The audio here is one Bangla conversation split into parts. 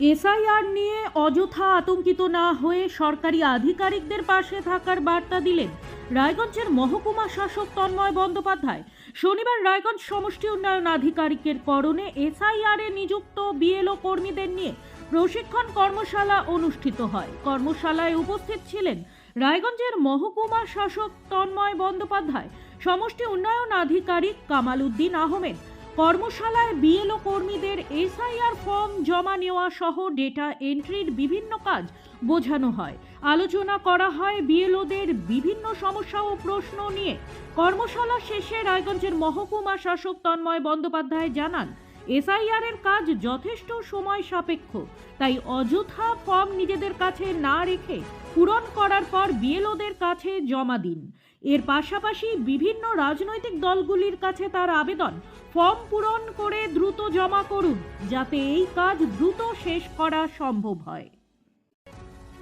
এসআইআর নিয়ে অযথা আতঙ্কিত না হয়ে সরকারি আধিকারিকদের পাশে থাকার বার্তা দিলেন রায়গঞ্জের মহকুমা শাসক তন্ময় বন্দ্যোপাধ্যায়। শনিবার রায়গঞ্জ সমষ্টি উন্নয়ন আধিকারিকের করণে এসআইআর এ নিযুক্ত বিএলও কর্মীদের নিয়ে প্রশিক্ষণ কর্মশালা অনুষ্ঠিত হয়। কর্মশালায় উপস্থিত ছিলেন রায়গঞ্জের মহকুমা শাসক তন্ময় বন্দ্যোপাধ্যায়, সমষ্টি উন্নয়ন আধিকারিক কামাল উদ্দিন আহমেদ কর্মশালায় বিএলও কর্মীদের এসআইআর ফর্ম জমা নেওয়া সহ ডেটা এন্ট্রির বিভিন্ন কাজ বোঝানো হয়। আলোচনা করা হয় বিএলওদের বিভিন্ন সমস্যা ও প্রশ্ন নিয়ে। কর্মশালা শেষে রায়গঞ্জের মহকুমা শাসক তন্ময় বন্দ্যোপাধ্যায় জানান এসআইআর এর কাজ যথেষ্ট সময় সাপেক্ষ, তাই অযথা ফর্ম নিজেদের কাছে না রেখে পূরণ করার পর বিএলওদের কাছে জমা দিন। এর পাশাপাশি বিভিন্ন রাজনৈতিক দলগুলির কাছে তার আবেদন ফর্ম পূরণ করে দ্রুত জমা করুন, যাতে এই কাজ দ্রুত শেষ করা সম্ভব হয়।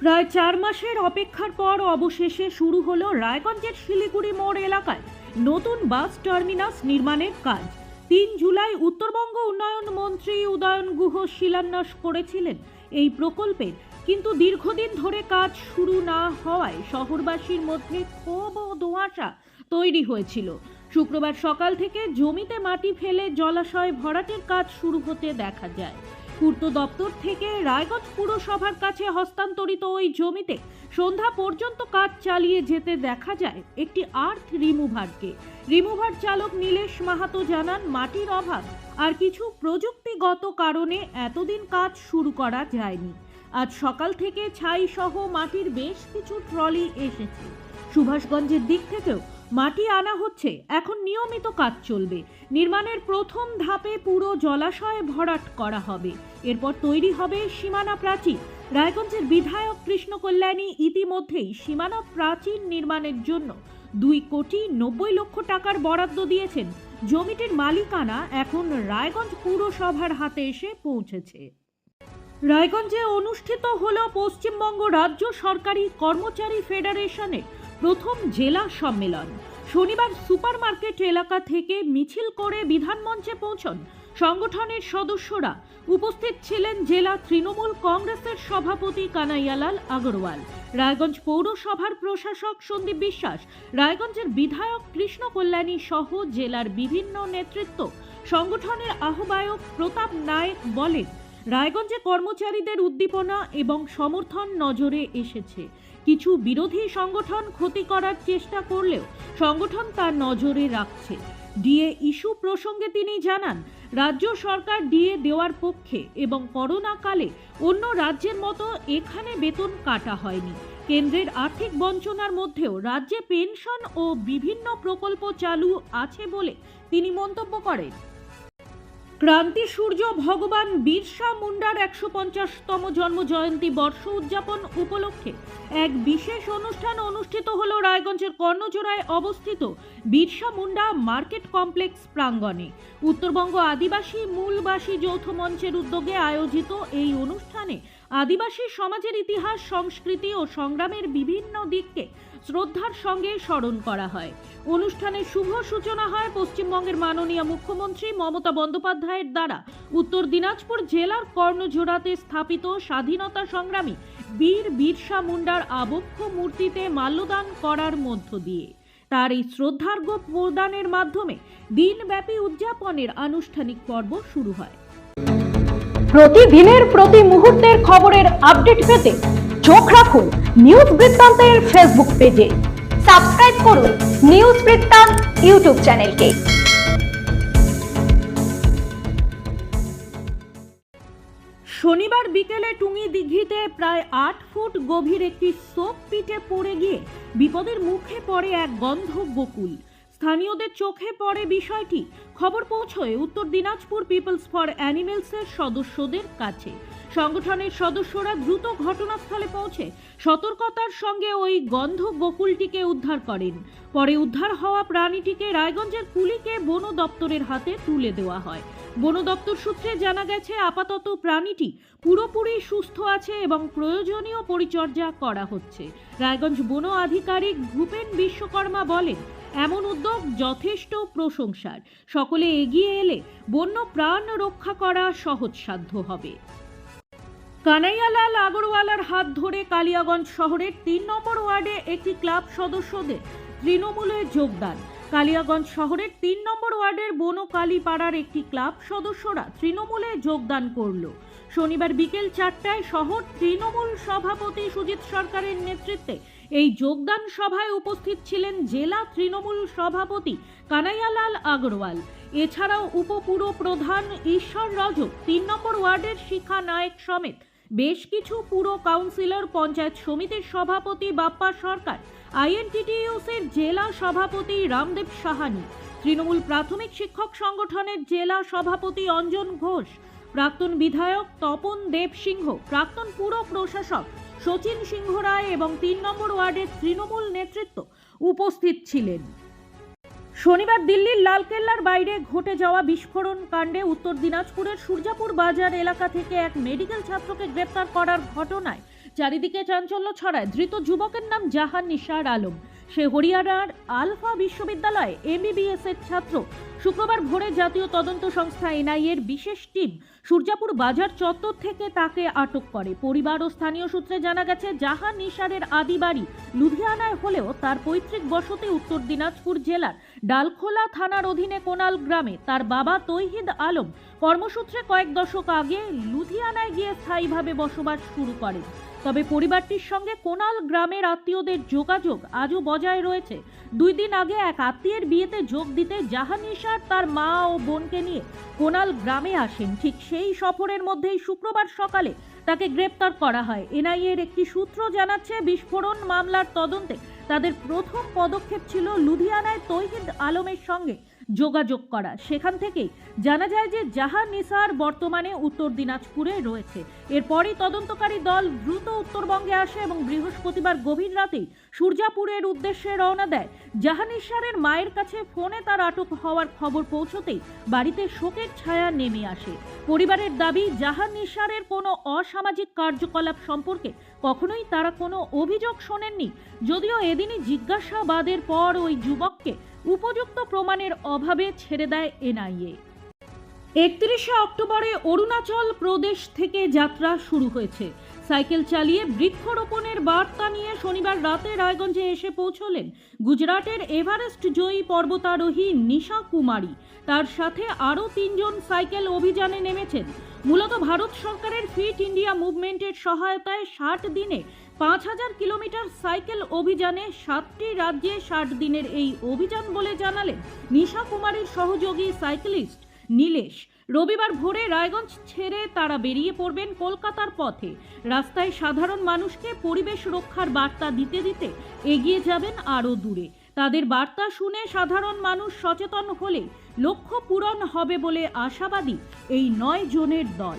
প্রায় চার মাসের অপেক্ষার পর অবশেষে শুরু হলো রায়গঞ্জের শিলিগুড়ি মোড় এলাকায় নতুন বাস টার্মিনাস নির্মাণের কাজ। তিন জুলাই উত্তরবঙ্গ উন্নয়ন মন্ত্রী উদয়ন গুহ শিলান্যাস করেছিলেন। এই প্রকল্পের কিন্তু দীর্ঘদিন ধরে কাজ শুরু না হওয়ায় শহরবাসীর মধ্যে ক্ষোভ ও দোঁয়াশা তৈরি হয়েছিল। শুক্রবার সকাল থেকে জমিতে মাটি ফেলে জলাশয় ভরাটের কাজ শুরু হতে দেখা যায়। পূর্ত দপ্তর থেকে রায়গঞ্জ পুরসভার কাছে হস্তান্তরিত ওই জমিতে সন্ধ্যা পর্যন্ত কাজ চালিয়ে যেতে দেখা যায় একটি আর্থ রিমুভারকে। রিমুভার চালক নীলেশ মাহাতো জানান, মাটির অভাব আর কিছু প্রযুক্তিগত কারণে এতদিন কাজ শুরু করা যায়নি। আজ সকাল থেকে ছাই সহ মাটির বেশ কিছু ট্রলি এসেছে। সুভাষগঞ্জের দিক থেকেও মাটি আনা হচ্ছে। এখন নিয়মিত কাজ চলবে। নির্মাণের প্রথম ধাপে পুরো জলাশয় ভরাট করা হবে। এরপর তৈরি হবে সীমানা প্রাচীর রায়গঞ্জের বিধায়ক কৃষ্ণ কল্যাণী ইতিমধ্যেই সীমানা প্রাচীর নির্মাণের জন্য দুই কোটি নব্বই লক্ষ টাকার বরাদ্দ দিয়েছেন। জমিটির মালিকানা এখন রায়গঞ্জ পুরসভার হাতে এসে পৌঁছেছে। রায়গঞ্জে অনুষ্ঠিত হল পশ্চিমবঙ্গ রাজ্য সরকারি কর্মচারী ফেডারেশনের প্রথম জেলা সম্মেলন। শনিবার সুপারমার্কেট এলাকা থেকে মিছিল করে বিধানমঞ্চে পৌঁছন সংগঠনের সদস্যরা। উপস্থিত ছিলেন জেলা তৃণমূল কংগ্রেসের সভাপতি কানাইয়ালাল আগরওয়াল, রায়গঞ্জ পৌরসভার প্রশাসক সন্দীপ বিশ্বাস, রায়গঞ্জের বিধায়ক কৃষ্ণ কল্যাণী সহ জেলার বিভিন্ন নেতৃত্ব। সংগঠনের আহ্বায়ক প্রতাপ নায়েক বলেন রায়গঞ্জে কর্মচারীদের উদ্দীপনা এবং সমর্থন নজরে এসেছে। কিছু বিরোধী সংগঠন ক্ষতি করার চেষ্টা করলেও সংগঠন তার নজরে রাখছে। ডিএ ইস্যু প্রসঙ্গে তিনি জানান, রাজ্য সরকার ডিএ দেওয়ার পক্ষে এবং করোনাকালে অন্য রাজ্যের মতো এখানে বেতন কাটা হয়নি। কেন্দ্রের আর্থিক বঞ্চনার মধ্যেও রাজ্যে পেনশন ও বিভিন্ন প্রকল্প চালু আছে বলে তিনি মন্তব্য করেন। ক্রান্তি সূর্য ভগবান বিরসা মুন্ডার একশো পঞ্চাশতম জন্ম জয়ন্তী বর্ষ উদযাপন উপলক্ষে এক বিশেষ অনুষ্ঠান অনুষ্ঠিত হল রায়গঞ্জের কর্ণজোড়ায় অবস্থিত বিরসা মুন্ডা মার্কেট কমপ্লেক্স প্রাঙ্গণে। উত্তরবঙ্গ আদিবাসী মূলবাসী যৌথ মঞ্চের উদ্যোগে আয়োজিত এই অনুষ্ঠানে আদিবাসী সমাজের ইতিহাস, সংস্কৃতি ও সংগ্রামের বিভিন্ন দিককে শ্রদ্ধার সঙ্গে স্মরণ করা হয়। অনুষ্ঠানের শুভ সূচনা হয় পশ্চিমবঙ্গের মাননীয় মুখ্যমন্ত্রী মমতা বন্দ্যোপাধ্যায়ের দ্বারা। উত্তর দিনাজপুর জেলার কর্ণজোড়াতে স্থাপিত স্বাধীনতা সংগ্রামী বীর বিরসা মুন্ডার আবক্ষ মূর্তিতে মাল্যদান করার মধ্য দিয়ে। তার এই শ্রদ্ধার্ঘ্য প্রদানের মাধ্যমে দিনব্যাপী উদযাপনের আনুষ্ঠানিক পর্ব শুরু হয়। প্রতিদিনের প্রতি মুহূর্তের খবরের আপডেট পেতে চোখ রাখুন নিউজ বৃত্তান্তের ফেসবুক পেজে। সাবস্ক্রাইব করুন নিউজ বৃত্তান্ত ইউটিউব চ্যানেলকে। শনিবার বিকেলে টুঙ্গি দিঘিতে প্রায় আট ফুট গভীর একটি সোপ পিটে পড়ে গিয়ে বিপদের মুখে পড়ে এক গন্ধ গোকুল। স্থানীয়দের চোখে পড়ে বিষয়টি। খবর পৌঁছয় উত্তর দিনাজপুর পিপলস ফর অ্যানিমেলসের সদস্যদের কাছে। সংগঠনের সদস্যরা দ্রুত ঘটনাস্থলে পৌঁছে সতর্কতার সঙ্গে ওই গন্ধ বকুলটিকে উদ্ধার করেন। পরে উদ্ধার হওয়া প্রাণীটিকে রায়গঞ্জের কুলিকে বন দপ্তরের হাতে তুলে দেওয়া হয়। বন দপ্তর সূত্রে জানা গেছে, আপাতত প্রাণীটি পুরোপুরি সুস্থ আছে এবং প্রয়োজনীয় পরিচর্যা করা হচ্ছে। রায়গঞ্জ বন আধিকারিক ভূপেন বিশ্বকর্মা বলেন এমন উদ্যোগ যথেষ্ট প্রশংসার। সকলে এগিয়ে এলে বন্য প্রাণ রক্ষা করা সহজসাধ্য হবে। কানাইয়ালাল আগরওয়ালার হাত ধরে কালিয়াগঞ্জ শহরের তিন নম্বর ওয়ার্ডে একটি ক্লাব সদস্যদের তৃণমূলে যোগদান। কালিয়াগঞ্জ শহরের তিন নম্বর ওয়ার্ডের বনকালীপাড়ার একটি ক্লাব সদস্যরা তৃণমূলে যোগদান করল। শনিবার বিকেল চারটায় শহর তৃণমূল সভাপতি সুজিত সরকারের নেতৃত্বে এই যোগদান সভায় উপস্থিত ছিলেন জেলা তৃণমূল সভাপতি কানাইয়ালাল আগরওয়াল। এছাড়াও উপপুর প্রধান ঈশ্বর রজক তিন নম্বর ওয়ার্ডের শিখা নায়ক সমেত বেশ কিছু পুর কাউন্সিলর, পঞ্চায়েত সমিতির সভাপতি, বাপ্পা সরকার, আইএনটিটিইউসির জেলা সভাপতি রামদেব সাহানি, তৃণমূল প্রাথমিক শিক্ষক সংগঠনের জেলা সভাপতি অঞ্জন ঘোষ, প্রাক্তন বিধায়ক তপন দেব সিংহ, প্রাক্তন পুর প্রশাসক সচিন সিংহ রায় এবং তিন নম্বর ওয়ার্ডের তৃণমূল নেতৃত্ব উপস্থিত ছিলেন। শনিবার দিল্লির লালকেল্লার বাইরে ঘটে যাওয়া বিস্ফোরণ কাণ্ডে উত্তর দিনাজপুরের সূর্যাপুর বাজার এলাকা থেকে এক মেডিকেল ছাত্রকে গ্রেপ্তার করার ঘটনায় চারিদিকে চাঞ্চল্য ছড়ায়। ধৃত যুবকের নাম জাহান নিশার আলম। সে হরিয়ানার আলফা বিশ্ববিদ্যালয়ে এমবিবিএস এর ছাত্র। শুক্রবার ভোরে জাতীয় তদন্ত সংস্থা এনআইএর বিশেষ টিম সূর্যাপুর বাজার চত্বর থেকে তাকে আটক করে। পরিবার ও স্থানীয় সূত্রে জানা গেছে, জাহান নিশারের আদি বাড়ি লুধিয়ানায় হলেও তার পৈতৃক বসতি উত্তর দিনাজপুর জেলার ডালখোলা থানার অধীনে কোনাল গ্রামে। তার বাবা তৈহিদ আলম কর্মসূত্রে কয়েক দশক আগে লুধিয়ানায় গিয়ে স্থায়ীভাবে বসবাস শুরু করেন। তবে পরিবারটির সঙ্গে কোনাল গ্রামের আত্মীয়দের যোগাযোগ আজও বজায় রয়েছে। দুই দিন আগে এক আত্মীয়ের বিয়েতে যোগ দিতে জাহানিশার তার মা ও বোনকে নিয়ে কোনাল গ্রামে আসেন। ঠিক সেই সফরের মধ্যেই শুক্রবার সকালে তাকে গ্রেপ্তার করা হয়। এনআইএর একটি সূত্র জানাচ্ছে, বিস্ফোরণ মামলার তদন্তে তাদের প্রথম পদক্ষেপ ছিল লুধিয়ানায় তৈহিদ আলমের সঙ্গে যোগাযোগ করা। সেখান থেকেই জানা যায় যে জাহান নিসার বর্তমানে উত্তর দিনাজপুরে রয়েছে। এরপরই তদন্তকারী দল দ্রুত উত্তরবঙ্গে আসে এবং বৃহস্পতিবার গভীর রাতেই সূর্যাপুরের উদ্দেশ্যে রওনা দেয়। জাহানিসারের মায়ের কাছে ফোনে তার আটক হওয়ার খবর পৌঁছতেই বাড়িতে শোকের ছায়া নেমে আসে। পরিবারের দাবি, জাহান নিসারের কোনো অসামাজিক কার্যকলাপ সম্পর্কে কখনোই তারা কোনো অভিযোগ শোনেননি। যদিও এদিনই জিজ্ঞাসাবাদের পর ওই যুবককে উপযুক্ত প্রমাণের অভাবে ছেড়ে দেয় এনআইএ। একত্রিশে অক্টোবরে অরুণাচল প্রদেশ থেকে যাত্রা শুরু হয়েছে। সাইকেল চালিয়ে বৃক্ষরোপণের বার্তা নিয়ে শনিবার রাতে রায়গঞ্জে এসে পৌঁছলেন গুজরাটের এভারেস্ট জয়ী পর্বতারোহী নিশা কুমারী। তার সাথে আরও তিনজন সাইকেল অভিযানে নেমেছেন। মূলত ভারত সরকারের ফিট ইন্ডিয়া মুভমেন্টের সহায়তায় ষাট দিনে পাঁচ হাজার কিলোমিটার সাইকেল অভিযানে সাতটি রাজ্যে ষাট দিনের এই অভিযান বলে জানালেন নিশা কুমারীর সহযোগী সাইকেলিস্ট নীলেশ। রবিবার ভোরে রায়গঞ্জ ছেড়ে তারা বেরিয়ে পড়বেন কলকাতার পথে। রাস্তায় সাধারণ মানুষকে পরিবেশ রক্ষার বার্তা দিতে দিতে এগিয়ে যাবেন আরও দূরে। তাদের বার্তা শুনে সাধারণ মানুষ সচেতন হলে লক্ষ্য পূরণ হবে বলে আশাবাদী এই নয় জনের দল।